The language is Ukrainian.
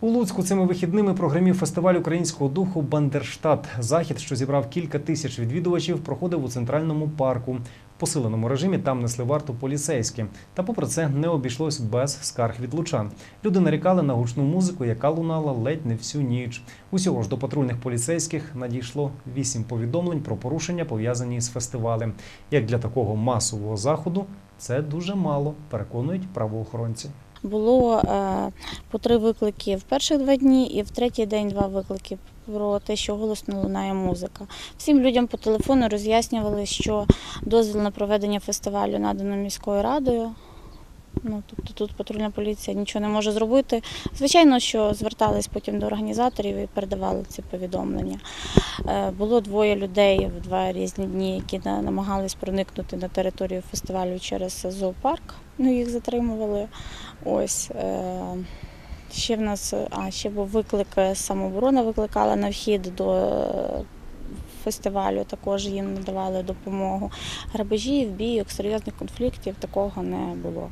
У Луцьку цими вихідними програмів фестиваль українського духу Бандерштат. Захід, що зібрав кілька тисяч відвідувачів, проходив у центральному парку. В посиленому режимі там несли варту поліцейські. Та попри це не обійшлось без скарг від лучан. Люди нарікали на гучну музику, яка лунала ледь не всю ніч. Усього ж до патрульних поліцейських надійшло вісім повідомлень про порушення, пов'язані з фестивалем. Як для такого масового заходу, це дуже мало, переконують правоохоронці. Було е, по три виклики в перших два дні, і в третій день два виклики про те, що голосно лунає музика. Всім людям по телефону роз'яснювали, що дозвіл на проведення фестивалю надано міською радою. Ну, тобто тут патрульна поліція нічого не може зробити. Звичайно, що звертались потім до організаторів і передавали ці повідомлення. Е, Було двоє людей в два різні дні, які намагались проникнути на територію фестивалю через зоопарк. Ну, їх затримували. Ось. е, Ще в нас, а ще був виклик е, самооборона викликала на вхід до фестивалю, також їм надавали допомогу. Грабежів, бійок, серйозних конфліктів такого не було.